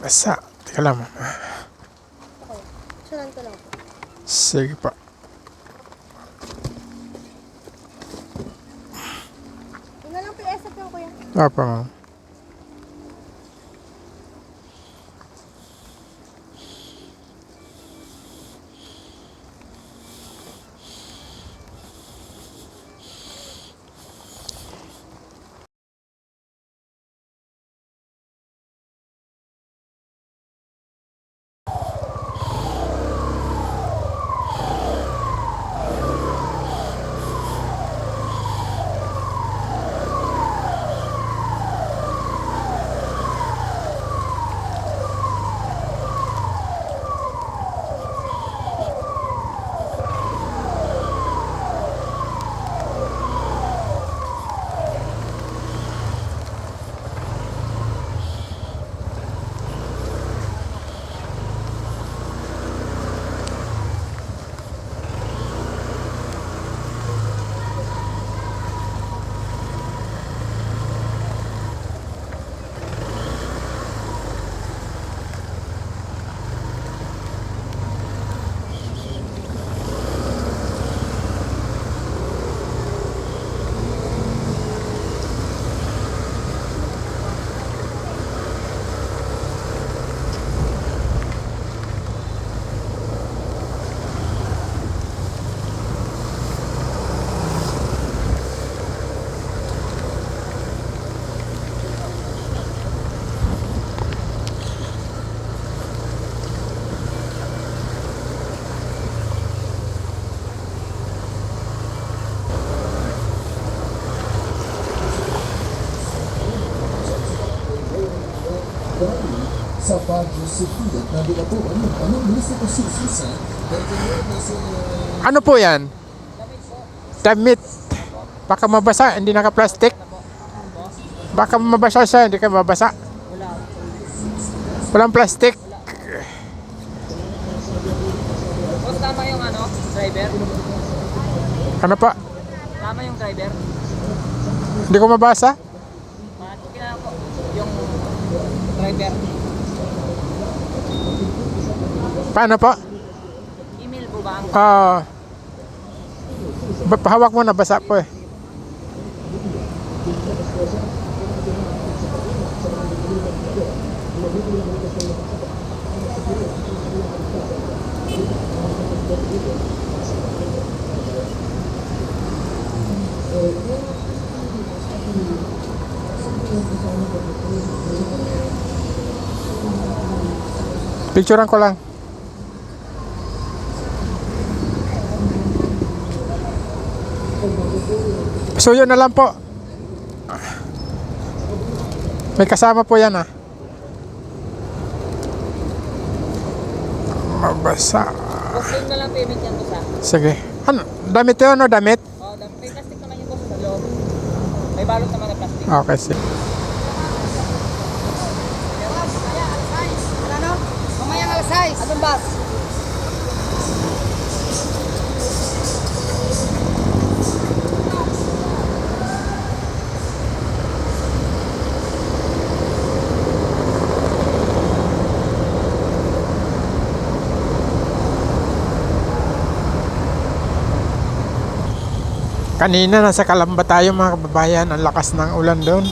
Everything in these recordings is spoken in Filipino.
Basa. Teka lang, mama. Okay. Sunan ko lang po. Sige pa. Yun na lang po yung ESAP yung kuya. Apa, ma'am. Sa Baguio City at nabila po ano, anong gusto ko ganyan kasi Ano po yan? Damit. Baka mabasa, hindi naka-plastic. Baka mabasa siya, hindi ka mabasa. Walang plastic. Boss, tama yung ano, driver? Ano pa? Tama yung driver? Hindi ko mabasa. Yung driver. Paano po? Email po ba ang Ah. ba- hawak mo na, basa po eh. Picturean ko lang. Suyo na lang po. May kasama po yan ah. Mabasa. Yun na lang payment yan, ah. Sige. Ano? Damit yun o damit? Oh, dam- may plastic naman yung boss sa loob. May balot naman na plastic. Okay, sige. Ano? Mamaya alas 6. Anong bus? Kanina nasa Kalamba tayo mga kababayan. Ang lakas ng ulan doon.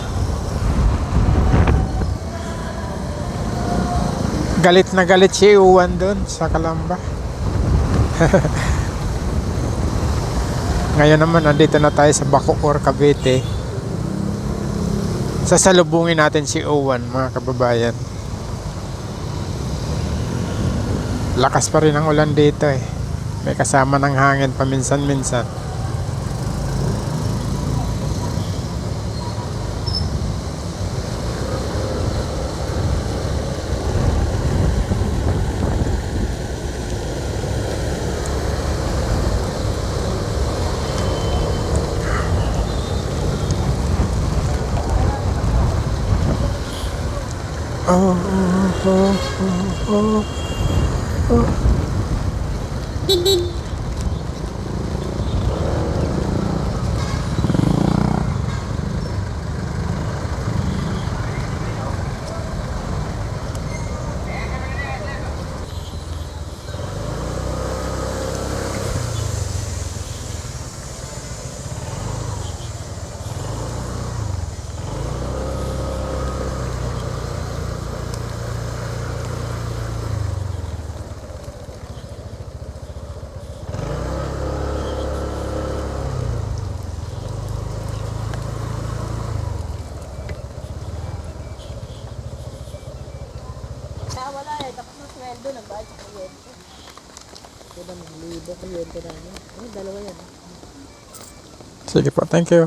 Galit na galit si Uwan doon sa Kalamba. Ngayon naman nandito na tayo sa Bacoor, Cavite. Sasalubungin natin si Uwan mga kababayan. Lakas pa rin ang ulan dito eh. May kasama ng hangin paminsan-minsan. oh, oh, oh, oh. oh. Ito na, ng libo kuryente namin. Ano, dalawa yan. Sige po, thank you.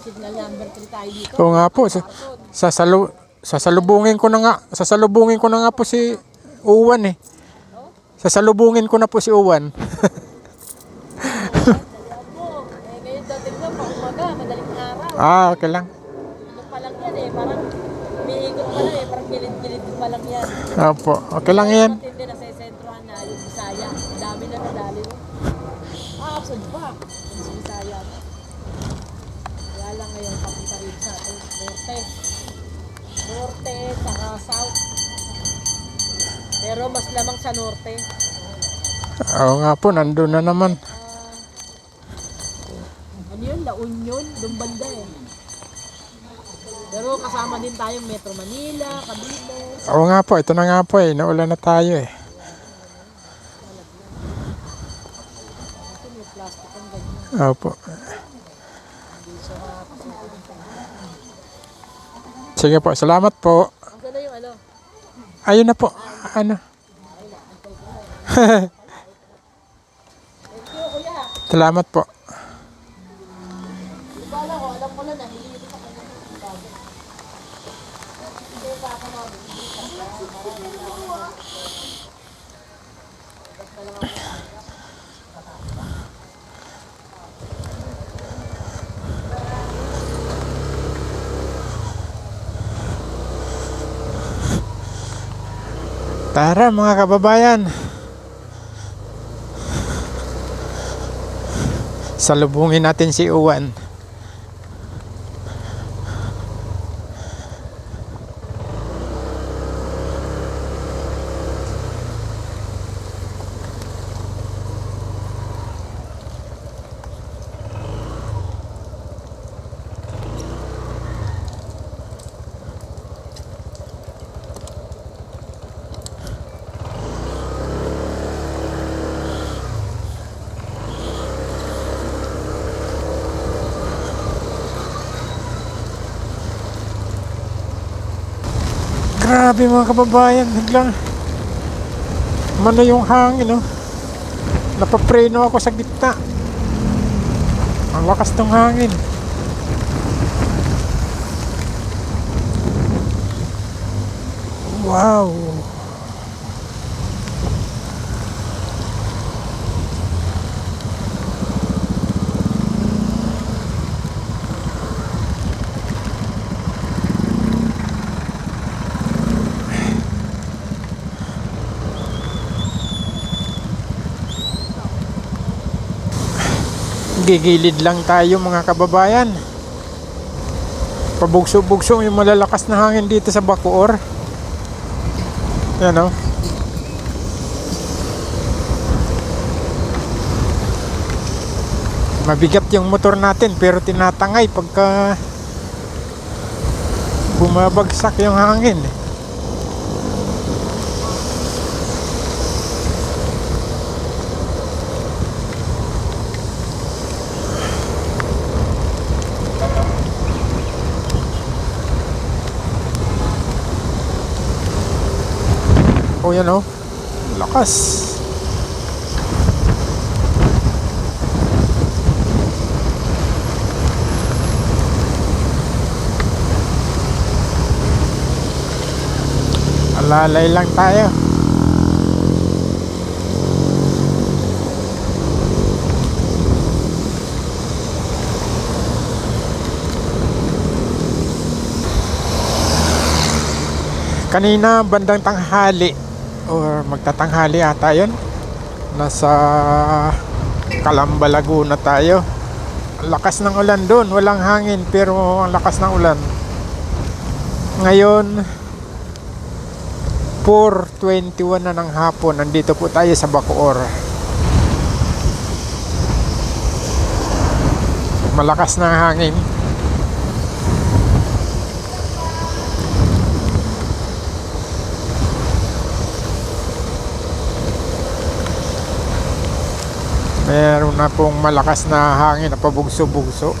Signal number 3 tayo dito. Oo nga po, sa, sasalu, sasalubungin ko na nga, sasalubungin ko na nga po si Uwan eh. Sasalubungin ko na po si Uwan. Ah, okay lang. Ano pa lang yan eh, parang umiikot pa lang eh, parang gilid-gilid pa lang yan. Opo, okay lang yan. Matindi na sa sentrohan na yung Bisaya. Dami na nadali. Ah, absent pa. Yung sa Bisaya. Lang ngayon, papunta rin sa atin. Norte. Norte, saka South. Pero mas lamang sa Norte. Oo nga po, nandun na naman. Ano yun? La Union? Doon banda eh. Pero kasama din tayong Metro Manila, Cavite. Oo nga po, ito na nga po eh, naulan na tayo eh. Opo. Sige po, salamat po. Ayun na po, ano. Salamat po. Di ba alam ko, alam ko na nahihili sa kanya ng bago. Hindi pa ako na. Tara mga kababayan. Salubungin natin si Uwan. Grabe mga kababayan, biglang mano yung hangin, no? Napapreno ako sa gitna. Ang lakas ng hangin. Wow! Gigilid lang tayo mga kababayan. Pabugso-bugso yung malalakas na hangin dito sa Bacoor. Yan o. Mabigat yung motor natin pero tinatangay pagka bumabagsak yung hangin. Oh yan oh. Lakas. Alalay lang tayo. Kanina bandang tanghali or magtatanghali ata yun. Nasa Calamba, Laguna tayo. Lakas ng ulan doon, walang hangin pero ang lakas ng ulan. Ngayon 4.21 na ng hapon, nandito po tayo sa Bacoor. Malakas na ang hangin. meron na pong malakas na hangin na pabugso-bugso.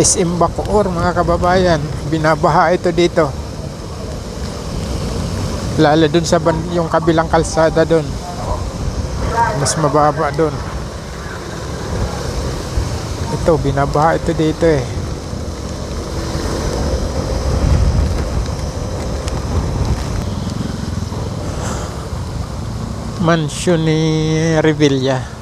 SM Bacoor mga kababayan binabaha ito dito. Lalo dun sa ban- yung kabilang kalsada dun. Mas mababa dun. Ito, binabaha ito dito eh. Mansyon ni Revilla.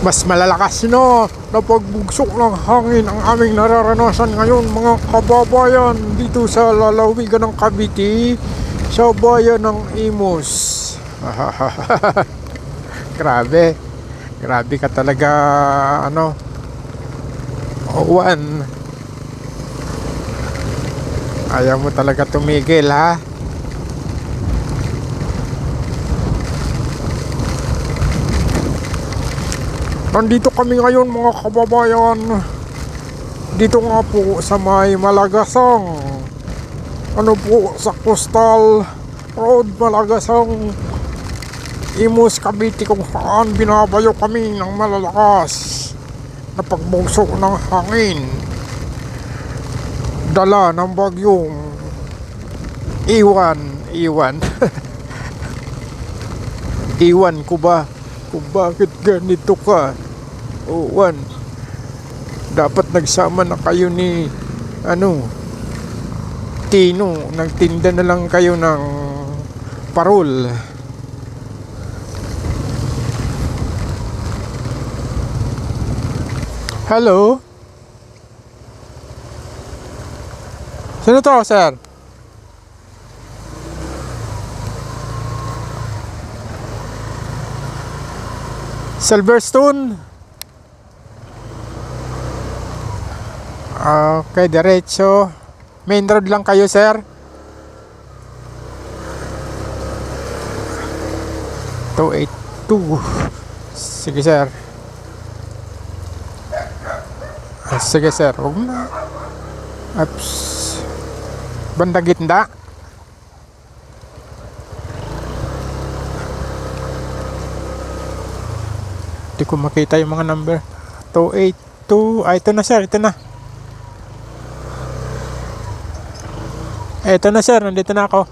Mas malalakas no na pagbugsok ng hangin ang aming nararanasan ngayon mga kababayan dito sa lalawigan ng Cavite sa bayan ng Imus. Grabe. Grabe ka talaga ano. Owan. Ayaw mo talaga tumigil ha. Nandito kami ngayon mga kababayan. Dito nga po sa may Malagasang. Ano po sa Coastal Road Malagasang. Imus Cavite kung saan binabayo kami ng malalakas na pagbugso ng hangin. Dala ng bagyong Iwan, Iwan. Iwan ko ba kung bakit ganito ka? Owan, dapat nagsama na kayo ni ano Tino, nagtinda na lang kayo ng parol. Hello? Sino to, sir? Silverstone? Okay, diretso. Main road lang kayo, sir? 282. Sige, sir. Sige, sir. Huwag na. Bandang gitna. Hindi ko makita yung mga number. 282. Ah, ito na, sir. Ito na. Ito na, sir. Nandito na ako.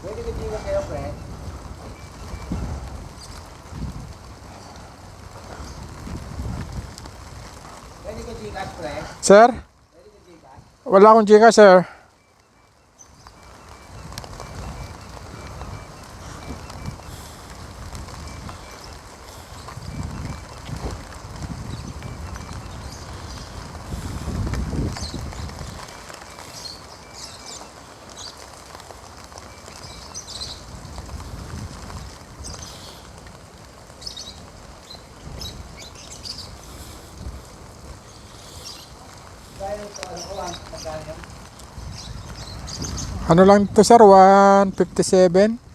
Pwede ka diwa kayo, friend? Pwede ka Gcash, friend? Sir? Wala akong Gcash, sir. Ano lang to sir? 157?